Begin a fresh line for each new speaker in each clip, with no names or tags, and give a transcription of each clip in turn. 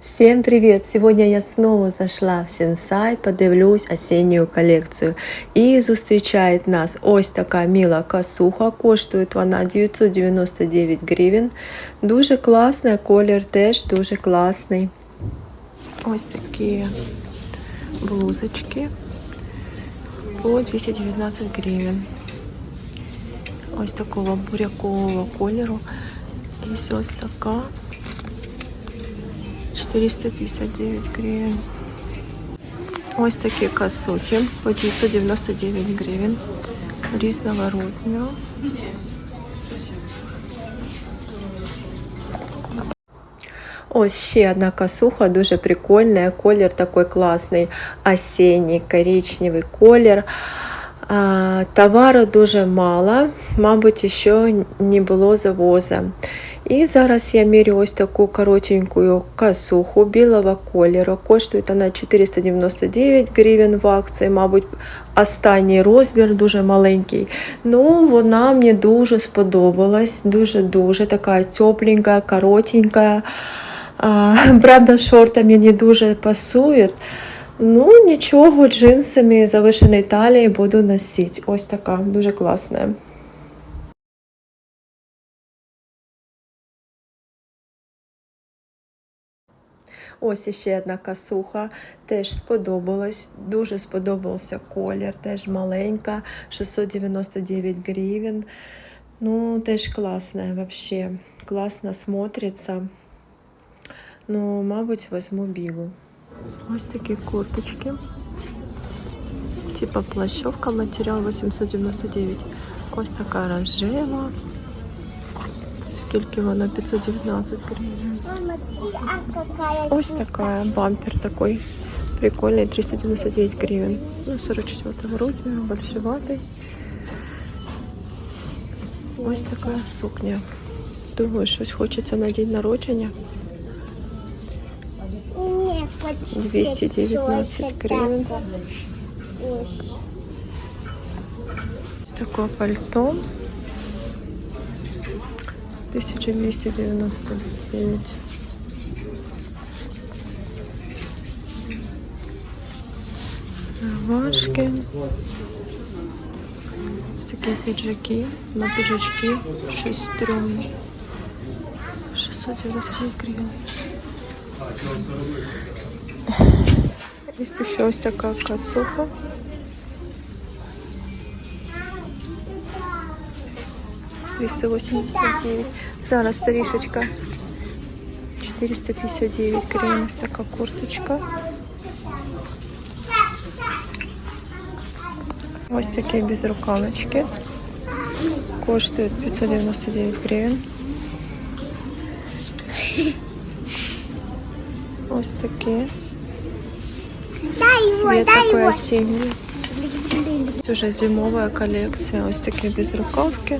Всем привет! Сегодня я снова зашла в Сенсай, подивлюсь осінню колекцію. І зустрічає нас ось така міла косуха. Коштує вона 999 гривень. Дуже класна, колір теж дуже класний. Ось такі блузочки по 219 гривень. Ось такого бурякового кольору. І ось така 459 гривень. Ось такі косухи по 999 гривень різного розміру. Ось ще одна косуха, дуже прикольна. Колір такий класний, осінній, коричневий колір. А, Товару дуже мало, мабуть, ще не було завозу. І зараз я мірю ось таку коротеньку косуху білого кольору. Коштує вона 499 гривень в акції, мабуть, останній розмір дуже маленький. Ну, вона мені дуже сподобалась. Дуже-дуже така тепленька, коротенька. А, правда, шорти мені дуже пасують. Ну, нічого, джинсами завишеної талії буду носити. Ось така, дуже класна. Ось іще одна косуха, теж сподобалась. Дуже сподобався колір, теж маленька, 699 гривень. Ну, теж класна вообще. Класно смотрится. Ну, мабуть, возьму білу. Ось такі курточки. Типа плащовка, матеріал 899. Ось така рожева. Скільки вона? 519 гривень. Ось такая, бампер такой. Прикольный, 399 гривен. Ну, 44 размера, большеватый. Ось така сукня. Думаю, щось хочеться на день народження.
Не хочу
219 гривен.
Ось
таке пальто. 1299. Важки. Ось такі піджаки. На пиджачки 6 струн. 690 гривень. есть еще ось такая косуха 289. Зараз старішечка. 459 крем, ось така курточка. Ось такі безрукавочки. Коштують 599 гривень. Ось такі. Цвет такой осенний. Уже зимовая коллекция. вот такие без рукавки.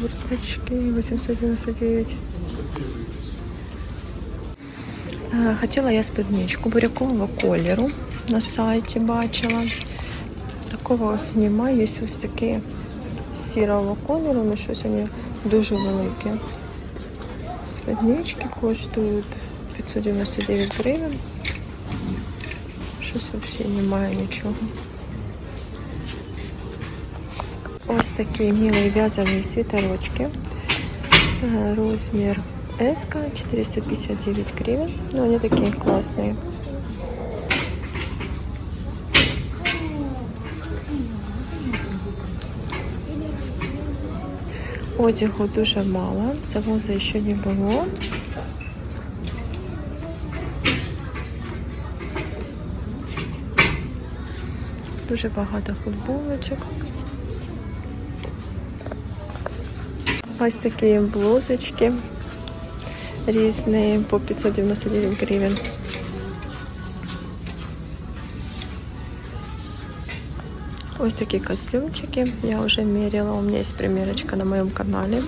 Курточки 899. Е, Хотіла я спідничку бурякового кольору на сайті бачила. Такого немає, є ось такі сірого кольору, але щось вони дуже великі. Спіднички коштують 599 гривень. Щось взагалі немає нічого. Ось такі милі в'язані світерочки. Е, Розмір S 459 гривен. Ну, они такие классные. Одягу дуже мало, завозу ще не було. Дуже багато футболочок. Ось такі блузочки різні по 599 гривень. Ось такі костюмчики. Я вже міряла, у мене є примірочка на моєму каналі.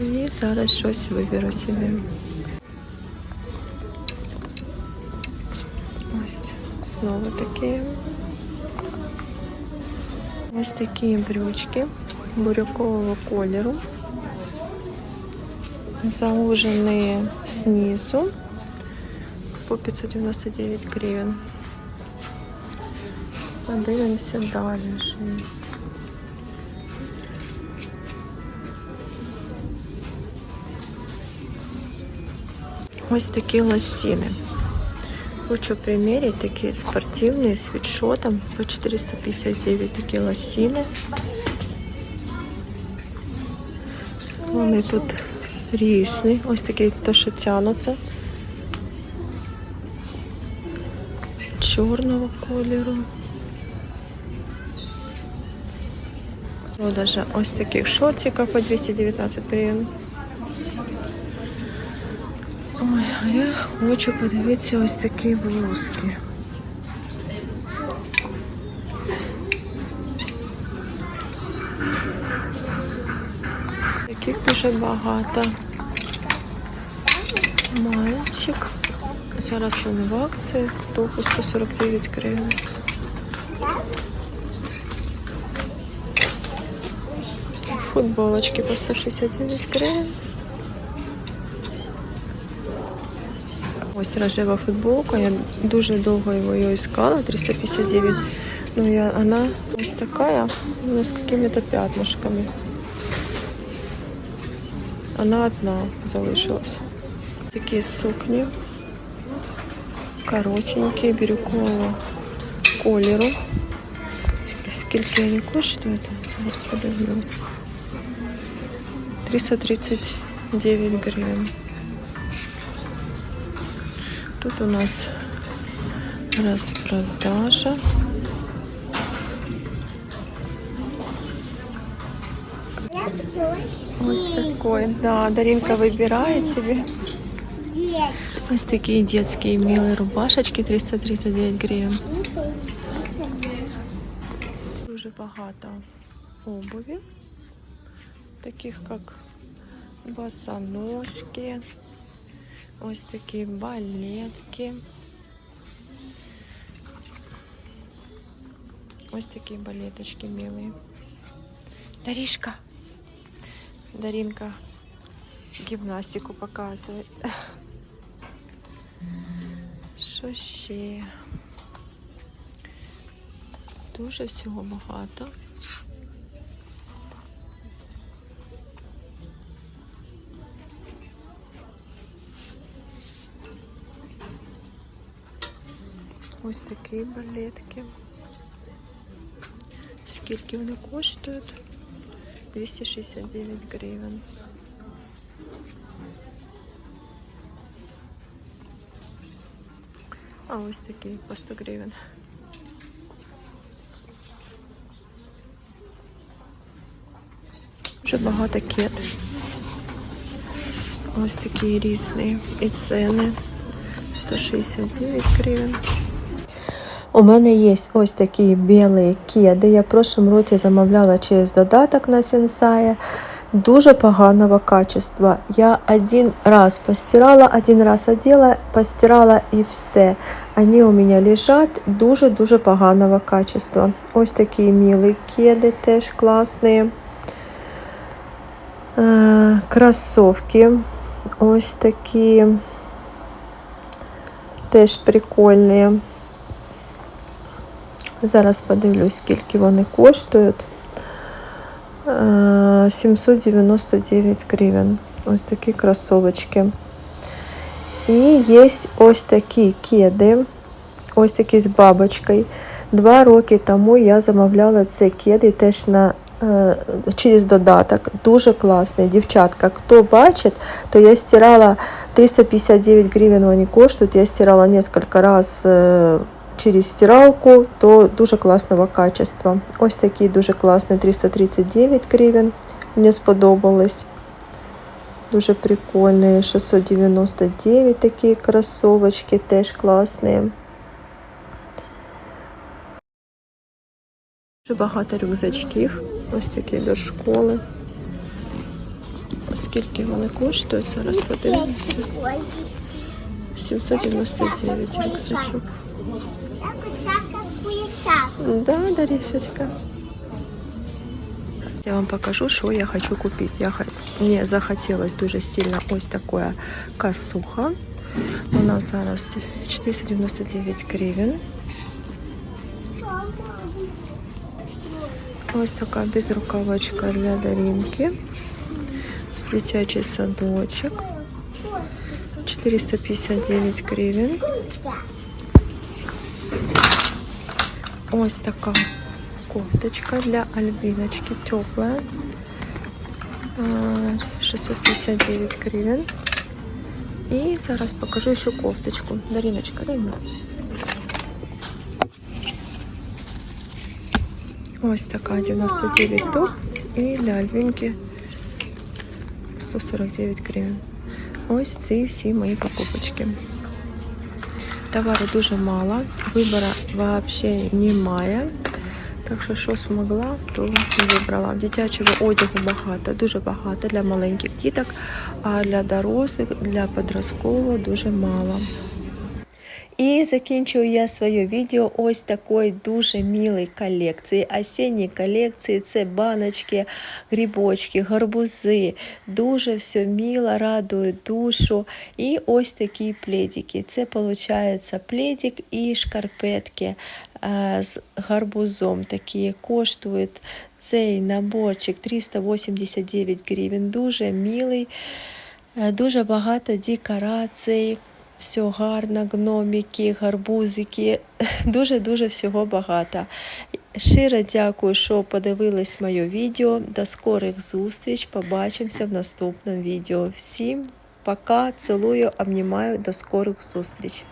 І зараз щось виберу собі. Ось знову такі. Ось такі брючки бурякового кольору. Заужені снизу по 599 гривень. Подивимося далі, що є. Ось такі лосіни. Хочу примерить такие спортивные с свитшотом по 459 такі лосіни. Вони тут різні. Ось такі, то, що тянуться. Чорного кольору. Даже ось таких шортиків по 219 гривень. Ой, а я хочу подивитися ось такі блузки. дуже багато. Мальчик. Зараз вони в акції. Хто по 149 гривень. Футболочки по 169 гривень. Ось рожева футболка. Я дуже довго його її искала, 359. Ну, я, она ось такая, ну, с какими-то пятнышками. Она одна залишилась. Такі сукні. Коротенькі, бирюкового кольору. Скільки вони коштують? Зараз подивлюсь. 339 гривень. Тут у нас распродажа. Ось такой. Да, Даринка выбирает.
Дети.
Ось такие детские милые рубашечки 339 гривен. Дуже багато обуви, таких як босоножки, ось такі балетки. Ось такі балеточки милые. Даришка. Даринка гімнастику показує. Що ще? Дуже всього багато. Ось такі балетки. Скільки вони коштують? 269 гривень. А ось такі по 100 гривень. Дуже багато кет. Ось такі різні і ціни. 169 гривень. У мене є ось такі білі кеди. Я в прошлом році замовляла через додаток на Сенсая. Дуже поганого качества. Я один раз постирала, один раз одела, постирала і все. Они у меня лежать дуже-дуже поганого качества. Ось такі милі кеди теж класні. Е, Кросовки. Ось такі теж прикольні. Зараз подивлюсь, скільки вони коштують. Е, 799 гривень. Ось такі кросовочки. І є ось такі кеди. Ось такі з бабочкою. Два роки тому я замовляла ці кеди теж на, е, через додаток. Дуже класний. Дівчатка, хто бачить, то я стирала 359 гривень вони коштують. Я стирала несколько раз е, через стиралку, то дуже класного качества. Ось такі дуже класні 339 гривень. Мені сподобались. Дуже прикольні. 699 такі кросовочки, теж класні. Дуже багато рюкзачків. Ось такі до школи. Скільки вони коштують? Зараз подивимося. 799 рюкзачок. Да, Даришечка. Я вам покажу, що я хочу купити. Я Мені захотілось дуже сильно ось така косуха. Вона зараз 499 гривень. Ось така безрукавочка для Даринки. Дитячий садочок. 459 гривень. Ось така кофточка для Альбиночки теплая. А, 659 гривен. І зараз покажу ще кофточку. Дариночка, дай мені. Ось така 99 топ. І для Альбінки 149 гривень. Ось ці всі мої покупочки. Товару дуже мало, вибору взагалі немає. Так що, що змогла, то вибрала. Дитячого одягу багато, дуже багато для маленьких діток, а для дорослих, для подросткового дуже мало. І закінчую я своє відео ось такої дуже милої колекції. Осінні колекції це баночки, грибочки, гарбузи. Дуже все мило, радує душу. І ось такі пледики. Це виходить пледик і шкарпетки е, з гарбузом. Такі коштують цей наборчик 389 гривень. Дуже милий, е, дуже багато декорацій. Все гарно, гномики, гарбузики, дуже-дуже всього багато. Щиро дякую, що подивились моє відео. До скорих зустріч. Побачимося в наступному відео. Всім пока, цілую, обнімаю, до скорих зустріч.